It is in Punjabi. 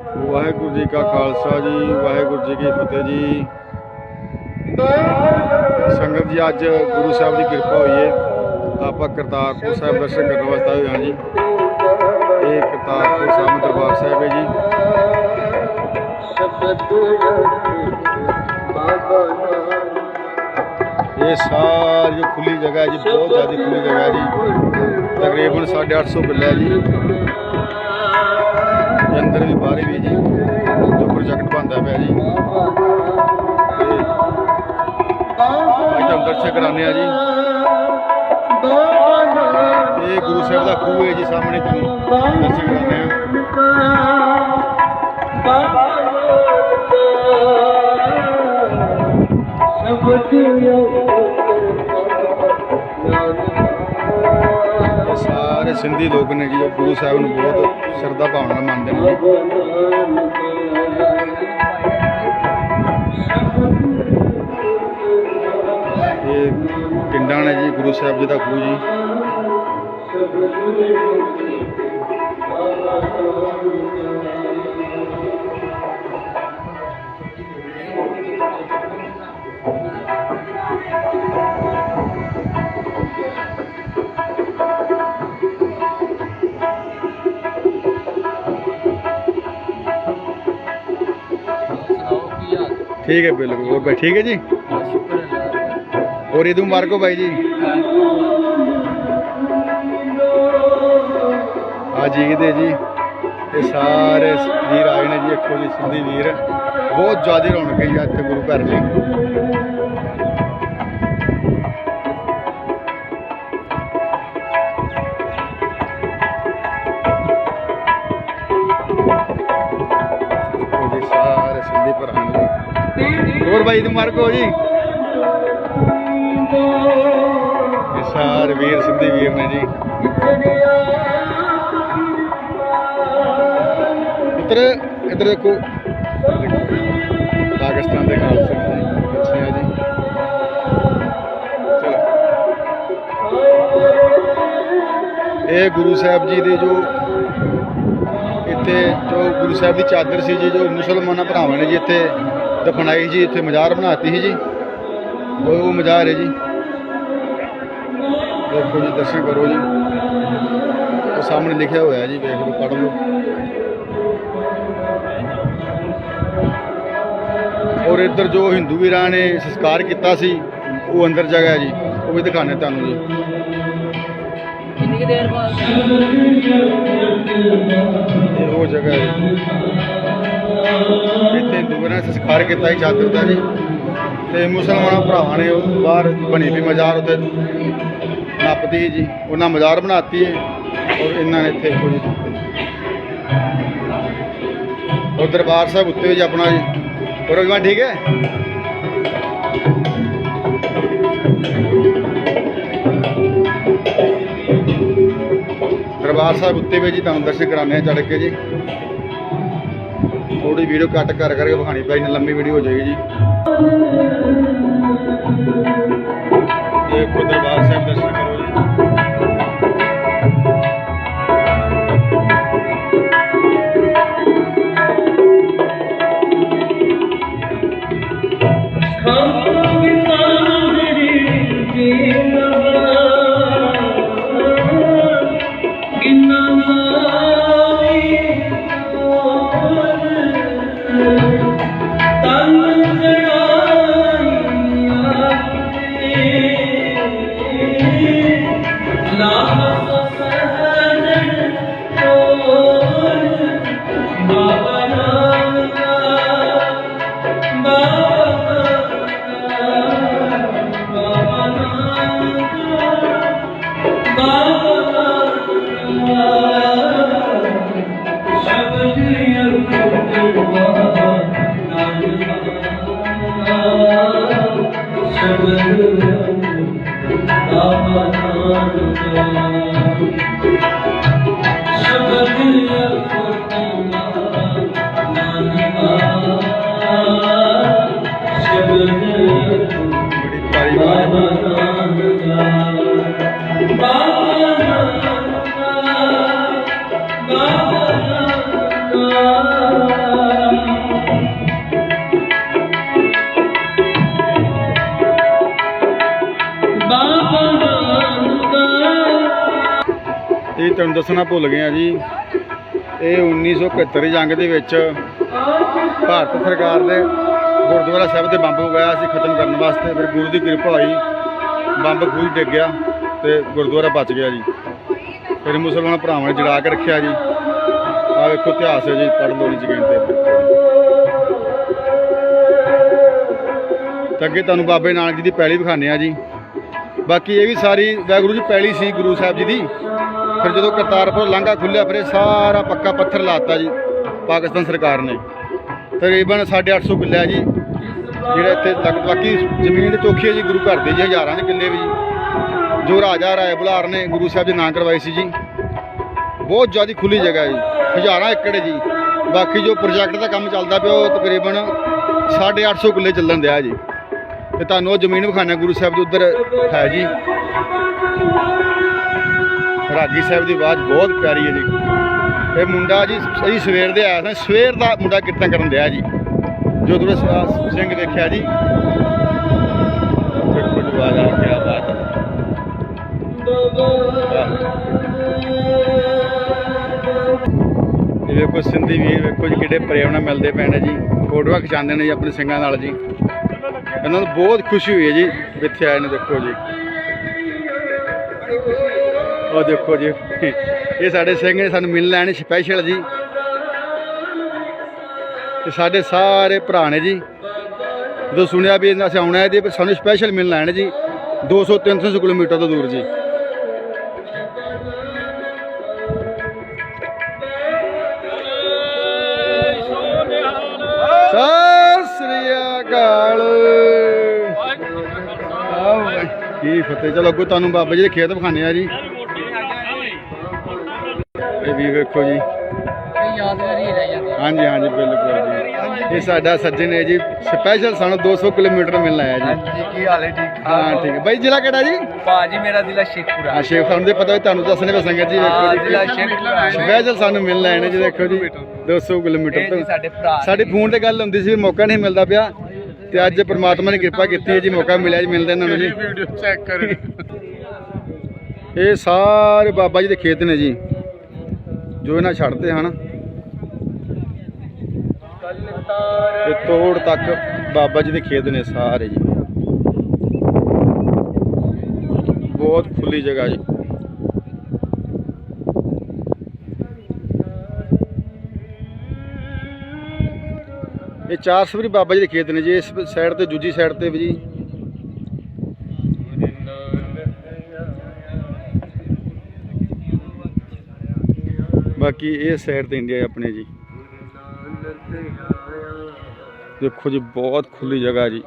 ਵਾਹਿਗੁਰੂ ਜੀ ਕਾ ਖਾਲਸਾ ਜੀ, ਵਾਹਿਗੁਰੂ ਜੀ ਕੀ ਫਤਿਹ ਜੀ। ਸੰਗਤ ਜੀ, ਅੱਜ ਗੁਰੂ ਸਾਹਿਬ ਦੀ ਕਿਰਪਾ ਹੋਈ ਹੈ ਆਪਾਂ ਕਰਤਾਰਪੁਰ ਸਾਹਿਬ ਦਰਸ਼ਨ ਕਰਨ ਵਾਸਤੇ ਆਏ ਹਾਂ ਜੀ। ਇਹ ਕਰਤਾਰਪੁਰ ਸਾਹਿਬ ਦਰਬਾਰ ਸਾਹਿਬ ਹੈ ਜੀ। ਇਹ ਸਾਰੀ ਜੋ ਖੁੱਲੀ ਜਗ੍ਹਾ ਹੈ ਜੀ, ਬਹੁਤ ਜ਼ਿਆਦਾ ਖੁੱਲੀ ਜਗ੍ਹਾ ਹੈ ਜੀ। ਤਕਰੀਬਨ 850 ਕਿੱਲਾ ਹੈ ਜੀ। ਤੇ ਅੰਦਰ ਵੀ ਬਾਹਰ ਵੀ ਜੀ। ਜੋ ਪ੍ਰੋਜੈਕਟ ਬਣਦਾ ਪਿਆ ਜੀ। ਤੇ ਅੱਜ ਤੁਹਾਨੂੰ ਦਰਸ਼ਨ ਕਰਾਉਂਦੇ ਆ ਜੀ। ਇਹ ਗੁਰੂ ਸਾਹਿਬ ਦਾ ਖੂਹ ਹੈ ਜੀ ਸਾਹਮਣੇ ਤੁਹਾਨੂੰ ਦਰਸ਼ਨ ਕਰਾਉਂਦੇ ਆ। ਇਹ ਸਾਰੇ ਸਿੰਧੀ ਲੋਕ ਨੇ ਜੀ, ਉਹ ਗੁਰੂ ਸਾਹਿਬ ਨੂੰ ਬਹੁਤ ਸ਼ਰਧਾ ਭਾਵਨਾ ਮੰਨਦੇ ਨੇ। ਇਹ ਪਿੰਡਾਂ ਨੇ ਜੀ, ਗੁਰੂ ਸਾਹਿਬ ਜੀ ਦਾ ਖੂਹ ਜੀ। ठीक है बिल्कुल और भाई ठीक है जी और ईद मुबारक हो भाई जी ਅੱਜ ਈਦ ਹੈ ਜੀ ਇਹ ਸਾਰੇ ਵੀਰ ਆਏ ਨੇ ਜੀ ਦੇਖੋ ਜੀ ਸਿੰਧੀ ਵੀਰ ਬਹੁਤ ਜ਼ਿਆਦਾ ਰੌਣਕ ਹੈ ਜੀ ਇੱਥੇ ਗੁਰੂ ਘਰ ਜੀ ਜੀ ਮੁਬਾਰਕ ਹੋ ਜੀ। ਇਹ ਸਾਰੇ ਵੀਰ ਸਿੰਧੀ ਵੀਰ ਨੇ ਜੀ। ਇੱਧਰ ਇੱਧਰ ਦੇਖੋ। ਪਾਕਿਸਤਾਨ ਦੇ ਖਾਲਸੇ ਅੱਛੇ ਆ ਜੀ। ਚਲੋ। ਇਹ ਗੁਰੂ ਸਾਹਿਬ ਜੀ ਦੇ ਜੋ ਇੱਥੇ ਜੋ ਗੁਰੂ ਸਾਹਿਬ ਦੀ ਚਾਦਰ ਸੀ ਜੀ, ਜੋ ਮੁਸਲਮਾਨਾਂ ਭਰਾਵਾਂ ਨੇ ਜੀ ਇੱਥੇ ਦਫਨਾਈ ਜੀ ਇੱਥੇ ਮਜ਼ਾਰ ਬਣਾਤੀ ਸੀ ਜੀ। ਉਹ ਉਹ ਮਜ਼ਾਰ ਹੈ ਜੀ। ਦੇਖੋ ਜੀ ਦਰਸ਼ਨ ਕਰੋ ਜੀ। ਉਹ ਸਾਹਮਣੇ ਲਿਖਿਆ ਹੋਇਆ ਜੀ ਵੇਖ ਲਓ ਪੜ੍ਹ ਲਓ। ਔਰ ਇੱਧਰ ਜੋ ਹਿੰਦੂ ਵੀਰਾਂ ਨੇ ਸੰਸਕਾਰ ਕੀਤਾ ਸੀ ਉਹ ਅੰਦਰ ਜਗ੍ਹਾ ਹੈ ਜੀ। ਉਹ ਵੀ ਦਿਖਾਣੇ ਤੁਹਾਨੂੰ ਜੀ। ਕਿੰਨੀ ਦੇਰ ਬਾਅਦ? ਇਹ ਉਹ ਜਗ੍ਹਾ ਹੈ ਇੱਥੇ ਹਿੰਦੂ ਨੇ ਸੰਸਕਾਰ ਕੀਤਾ ਸੀ ਚਾਦਰ ਦਾ ਜੀ। ਤੇ ਮੁਸਲਮਾਨ ਭਰਾਵਾਂ ਨੇ ਉਹ ਬਾਹਰ ਬਣੀ ਵੀ ਮਜ਼ਾਰ ਉੱਤੇ। ਨੱਪਦੀ ਜੀ। ਉਹਨਾਂ ਮਜ਼ਾਰ ਬਣਾਤੀ ਹੈ ਔਰ ਇਹਨਾਂ ਨੇ ਇੱਥੇ ਕੋਈ ਔਰ ਦਰਬਾਰ ਸਾਹਿਬ ਉੱਤੇ ਜੀ ਆਪਣਾ ਜੀ। ਹੋਰ ਅਗਵਾਨ ਠੀਕ ਹੈ? ਦਰਬਾਰ ਸਾਹਿਬ ਉੱਤੇ ਵੀ ਜੀ ਤੁਹਾਨੂੰ ਦਰਸ਼ਨ ਕਰਾਉਂਦੇ ਆ ਚੜ੍ਹ ਕੇ ਜੀ। ਥੋੜੀ ਵੀਡੀਓ ਕੱਟ ਕਰ ਕਰਕੇ ਵਿਖਾਣੀ ਪਈ ਨਾ ਲੰਮੀ ਵੀਡੀਓ ਹੋ ਜਾਏਗੀ ਜੀ। ਦੇਖੋ ਦਰਬਾਰ ਸਾਹਿਬ ਦਰਸ਼ਨ will ਤੁਹਾਨੂੰ ਦੱਸਣਾ ਭੁੱਲ ਗਏ ਗਿਆ ਜੀ। ਇਹ 1971 ਦੀ ਜੰਗ ਦੇ ਵਿੱਚ ਭਾਰਤ ਸਰਕਾਰ ਨੇ ਗੁਰਦੁਆਰਾ ਸਾਹਿਬ ਦੇ ਬੰਬ ਉਗਾਇਆ ਸੀ ਖਤਮ ਕਰਨ ਵਾਸਤੇ ਫਿਰ ਗੁਰੂ ਦੀ ਕਿਰਪਾ ਹੋਈ। ਬੰਬ ਖੂਹ 'ਚ ਡਿੱਗ ਗਿਆ ਤੇ ਗੁਰਦੁਆਰਾ ਬਚ ਗਿਆ ਜੀ। ਫਿਰ ਮੁਸਲਮਾਨ ਭਰਾਵਾਂ ਨੇ ਜੜਾ ਕੇ ਰੱਖਿਆ ਜੀ। ਆਹ ਵੇਖੋ ਇਤਿਹਾਸ ਹੈ ਜੀ, ਪੜ੍ਹ ਲਓ ਜੀ ਜਗੀਨ ਤੇ। ਤੇ ਅੱਗੇ ਤੁਹਾਨੂੰ ਬਾਬੇ ਨਾਨਕ ਜੀ ਦੀ ਪੈਲੀ ਵਿਖਾਣੇ ਆ ਜੀ। ਬਾਕੀ ਇਹ ਵੀ ਸਾਰੀ, ਵਾਹਿਗੁਰੂ ਜੀ, ਪੈਲੀ ਸੀ ਗੁਰੂ ਸਾਹਿਬ ਜੀ ਦੀ। ਫਿਰ ਜਦੋਂ ਕਰਤਾਰਪੁਰ ਲਾਂਘਾ ਖੁੱਲਿਆ, ਫਿਰ ਇਹ ਸਾਰਾ ਪੱਕਾ ਪੱਥਰ ਲਾਤਾ ਜੀ, ਪਾਕਿਸਤਾਨ ਸਰਕਾਰ ਨੇ। ਤਕਰੀਬਨ 850 ਕਿੱਲਾ ਹੈ ਜੀ, ਜਿਹੜਾ ਇੱਥੇ ਤੱਕ ਬਾਕੀ ਜ਼ਮੀਨ ਚੋਖੀ ਹੈ ਜੀ, ਗੁਰੂ ਘਰ ਦੇ ਜੀ, ਹਜ਼ਾਰਾਂ ਦੇ ਕਿੱਲੇ ਵੀ। ਜੀ ਜੋ ਰਾਜਾ ਰਾਏ ਬੁਲਾਰ ਨੇ ਗੁਰੂ ਸਾਹਿਬ ਦੇ ਨਾਂ ਕਰਵਾਈ ਸੀ ਜੀ। ਬਹੁਤ ਜ਼ਿਆਦਾ ਖੁੱਲੀ ਜਗ੍ਹਾ ਜੀ, ਹਜ਼ਾਰਾਂ ਏਕੜ ਹੈ ਜੀ। ਬਾਕੀ ਜੋ ਪ੍ਰੋਜੈਕਟ ਦਾ ਕੰਮ ਚੱਲਦਾ ਪਿਆ, ਉਹ ਤਕਰੀਬਨ 850 ਕਿੱਲੇ ਚੱਲਣ ਦਿਆ ਜੀ। ਤੇ ਤੁਹਾਨੂੰ ਉਹ ਜ਼ਮੀਨ ਵਿਖਾਣਾ ਗੁਰੂ ਸਾਹਿਬ ਦੇ ਉੱਧਰ ਹੈ ਜੀ। ਰਾਗੀ ਸਾਹਿਬ ਦੀ ਆਵਾਜ਼ ਬਹੁਤ ਪਿਆਰੀ ਹੈ ਜੀ। ਇਹ ਮੁੰਡਾ ਜੀ, ਅਸੀਂ ਸਵੇਰ ਦੇ ਆਇਆ ਸੀ। ਸਵੇਰ ਦਾ ਮੁੰਡਾ ਕੀਰਤਨ ਕਰਨ ਦਿਆ ਜੀ। ਜਦੋਂ ਇਹ ਸਿੰਘ ਵੇਖਿਆ ਜੀ। ਦੇਖੋ ਆਵਾਜ਼ ਆ, ਕੀ ਬਾਤ ਹੈ ਇਹ ਵੇਖੋ ਸਿੰਧੀ ਵੀਰ ਵੇਖੋ ਜੀ ਕਿੱਡੇ ਪ੍ਰੇਮ ਨਾਲ ਮਿਲਦੇ ਪੈਣੇ ਜੀ। ਫੋਟੋਆਂ ਖਿਚਾਉਂਦੇ ਨੇ ਜੀ ਆਪਣੇ ਸਿੰਘਾਂ ਨਾਲ ਜੀ। ਇਹਨਾਂ ਨੂੰ ਬਹੁਤ ਖੁਸ਼ੀ ਹੋਈ ਹੈ ਜੀ। ਇੱਥੇ ਆਏ ਨੇ ਦੇਖੋ ਜੀ। ਉਹ ਦੇਖੋ ਜੀ। ਇਹ ਸਾਡੇ ਸਿੰਘ ਨੇ ਸਾਨੂੰ ਮਿਲ ਲੈਣ ਸਪੈਸ਼ਲ ਜੀ। ਤੇ ਸਾਡੇ ਸਾਰੇ ਭਰਾ ਨੇ ਜੀ। ਜਦੋਂ ਸੁਣਿਆ ਵੀ ਅਸੀਂ ਆਉਣਾ ਹੈ ਜੀ ਸਾਨੂੰ ਸਪੈਸ਼ਲ ਮਿਲ ਲੈਣ ਜੀ। 200 300 ਕਿਲੋਮੀਟਰ ਤੋਂ ਦੂਰ ਜੀ। ਸਤਿ ਸ੍ਰੀ ਅਕਾਲ। ਕੀ ਫਤਿਹ। ਚਲੋ ਅੱਗੋਂ ਤੁਹਾਨੂੰ ਬਾਬਾ ਜੀ ਦੇ ਖੇਤ ਵਿਖਾਣੇ ਆ ਜੀ। ਇਹ ਵੀ ਵੇਖੋ ਜੀ। ਇਹ ਯਾਦਗਾਰੀ ਰਹਿ ਜਾਂਦੀ ਹਾਂਜੀ ਹਾਂਜੀ ਬਿਲਕੁਲ ਜੀ। ਇਹ ਸਾਡਾ ਸੱਜਣ ਹੈ ਜੀ। ਸਪੈਸ਼ਲ ਸਾਨੂੰ 200 ਕਿਲੋਮੀਟਰ ਮਿਲਣ ਆਇਆ ਜੀ। ਹਾਂਜੀ ਕੀ ਹਾਲ ਹੈ? ਠੀਕ ਹਾਂ? ਠੀਕ ਹੈ। ਬਾਈ ਜ਼ਿਲ੍ਹਾ ਕਿਹੜਾ ਜੀ? ਭਾਜੀ ਮੇਰਾ ਜ਼ਿਲ੍ਹਾ ਸ਼ੇਖਪੁਰਾ। ਆ ਸ਼ੇਖ ਖਾਨ ਦੇ ਪਤਾ ਵੀ ਤੁਹਾਨੂੰ ਦੱਸਣੇ ਵੇ ਸੰਗਤ ਜੀ ਹਾਂ ਵੇਖੋ ਜ਼ਿਲ੍ਹਾ ਜੀ ਸ਼ੇਖਪੁਰਾ ਸਪੈਸ਼ਲ ਸਾਨੂੰ ਮਿਲਣ ਆਏ ਨੇ ਜੀ ਦੇਖੋ ਜੀ। 200 ਕਿਲੋਮੀਟਰ ਜੀ ਤੋਂ। ਸਾਡੇ ਭਰਾ ਨੇ। ਸਾਡੀ ਫੋਨ ਤੇ ਗੱਲ ਹੁੰਦੀ ਸੀ ਮੌਕਾ ਨਹੀਂ ਮਿਲਦਾ ਪਿਆ। ਤੇ ਅੱਜ ਪ੍ਰਮਾਤਮਾ ਨੇ ਕਿਰਪਾ ਕੀਤੀ ਹੈ ਜੀ ਮੌਕਾ ਮਿਲਿਆ ਜੀ ਮਿਲਦੇ ਇਹਨਾਂ ਨੂੰ ਜੀ। ਵੀਡੀਓ ਚੈੱਕ ਕਰ। ਇਹ ਸਾਰੇ ਬਾਬਾ ਜੀ ਦੇ ਖੇਤ ਨੇ ਜੀ। ਜੋ ਇਹਨਾਂ ਛੱਡਦੇ ਹਨ। ਤੇ ਤੋੜ ਤੱਕ ਬਾਬਾ ਜੀ ਦੇ ਖੇਤ ਨੇ ਸਾਰੇ ਜੀ। ਬਹੁਤ ਖੁੱਲੀ ਜਗ੍ਹਾ ਜੀ। ਇਹ ਚਾਰ ਸਵਰੀ ਬਾਬਾ ਜੀ ਦੇ ਖੇਤ ਨੇ ਜੀ। ਇਸ ਸਾਈਡ ਤੇ ਦੂਜੀ ਸਾਈਡ ਤੇ ਵੀ ਜੀ। ਬਾਕੀ ਇਹ ਸਾਈਡ ਤੇ ਇੰਡੀਆ ਹੈ ਆਪਣੇ ਜੀ। ਦੇਖੋ ਜੀ ਬਹੁਤ ਖੁੱਲੀ ਜਗ੍ਹਾ ਜੀ।